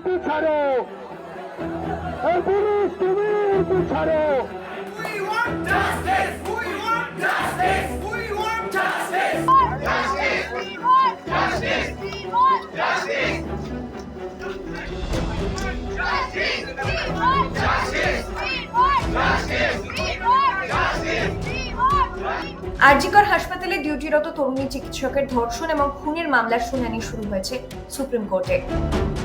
উল্টু ছাড়ো এই পুলিশ তুমি উল্টু ছাড়ো We want justice! We want justice! RG Kar হাসপাতালে ডিউটিরত তরুণী চিকিৎসকের ধর্ষণ এবং খুনের মামলার শুনানি শুরু হয়েছে সুপ্রিম কোর্টে।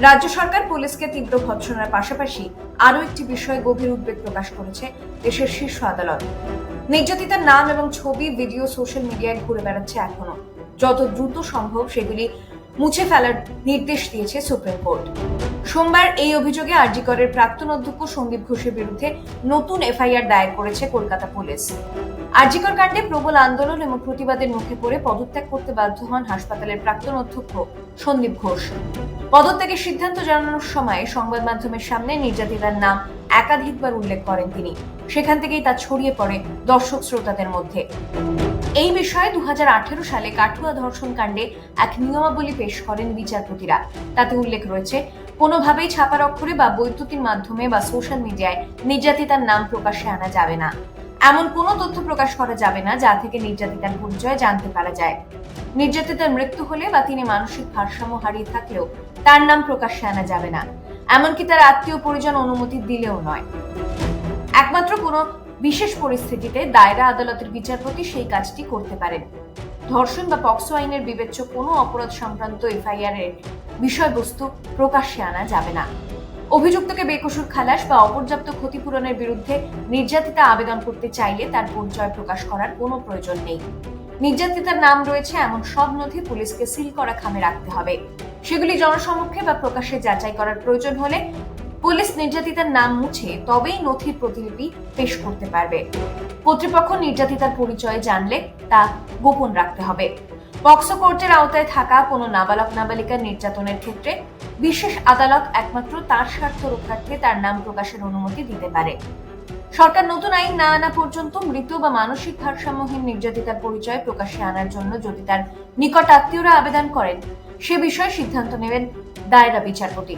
রাজ্য সরকার পুলিশকে তীব্র ভৎসনার পাশাপাশি আরও একটি বিষয়ে গভীর উদ্বেগ প্রকাশ করেছে দেশের শীর্ষ আদালত। নির্যাতিতার নাম এবং ছবি, ভিডিও, সোশ্যাল মিডিয়ায় ঘুরে বেড়াচ্ছে এখনও। যত দ্রুত সম্ভব সেগুলি মুছে ফেলার নির্দেশ দিয়েছে সুপ্রিম কোর্ট। সোমবার এই অভিযোগে আরজিকরের প্রাক্তন অধ্যক্ষ সন্দীপ ঘোষের বিরুদ্ধে নতুন এফআইআর দায়ের করেছে কলকাতা পুলিশ। আরজিকর কাণ্ডে প্রবল আন্দোলন এবং প্রতিবাদের মুখে পড়ে পদত্যাগ করতে বাধ্য হন হাসপাতালের প্রাক্তন অধ্যক্ষ সন্দীপ ঘোষ। পদত্যাগের সিদ্ধান্ত জানানোর সময় সংবাদ মাধ্যমের সামনে নির্যাতিতার নাম একাধিকবার উল্লেখ করেন তিনি। সেখান থেকেই তা ছড়িয়ে পড়ে দর্শক শ্রোতাদের মধ্যে। এই বিষয়ে দু সালে কাঠুয়া ধর্ষণ কাণ্ডে এক নিয়মাবলী পেশ করেন বিচারপতিরা। তাতে উল্লেখ রয়েছে, কোনোভাবেই ছাপার অক্ষরে বা বৈদ্যুতিন মাধ্যমে বা সোশ্যাল মিডিয়ায় নির্যাতিতার নাম প্রকাশ্যে আনা যাবে না। এমন কোনো তথ্য প্রকাশ করা যাবে না যা থেকে নির্যাতিতার পরিচয় জানতে পারা যায়। নির্যাতিতার মৃত্যু হলে বা তিনি মানসিক ভারসাম্য হারিয়ে থাকলেও তার নাম প্রকাশ্যে আনা যাবে না। এমনকি তার আত্মীয় পরিজন অনুমতি দিলেও নয়। একমাত্র কোনো বিশেষ পরিস্থিতিতে দায়রা আদালতের বিচারপতি সেই কাজটি করতে পারেন। ধর্ষণ বা পক্সো আইনের বিবেচ্য কোনো অপরাধ সংক্রান্ত এফআইআর এর বিষয়বস্তু প্রকাশ্যে আনা যাবে না। অভিযুক্তকে বেকসুর খালাস বা অপর্যাপ্ত ক্ষতিপূরণের বিরুদ্ধে নির্যাতিতা আবেদন করতে চাইলে তার পরিচয় প্রকাশ করার কোনো প্রয়োজন নেই। নির্যাতিতার নাম রয়েছে এমন সব নথি পুলিশকে সিল করা খামে রাখতে হবে। সেগুলি জনসমক্ষে বা প্রকাশ্যে যাচাই করার প্রয়োজন হলে পুলিশ নির্যাতিতার নাম মুছে তবেই নথির প্রতিলিপি পেশ করতে পারবে। কর্তৃপক্ষ নির্যাতিতার পরিচয় জানলে তা গোপন রাখতে হবে। পক্সো কোর্টের আওতায় থাকা কোনো নাবালক নাবালিকার নির্যাতনের ক্ষেত্রে বিশেষ আদালত একমাত্র তার স্বার্থ রক্ষার্থে তার নাম প্রকাশের অনুমতি দিতে পারে। সরকার নতুন আইন না আনা পর্যন্ত মৃত বা মানসিক ভারসাম্যহীন নির্যাতিতার পরিচয় প্রকাশ্যে আনার জন্য যদি তার নিকট আত্মীয়রা আবেদন করেন, সে বিষয়ে সিদ্ধান্ত নেবেন দায়রা বিচারপতি।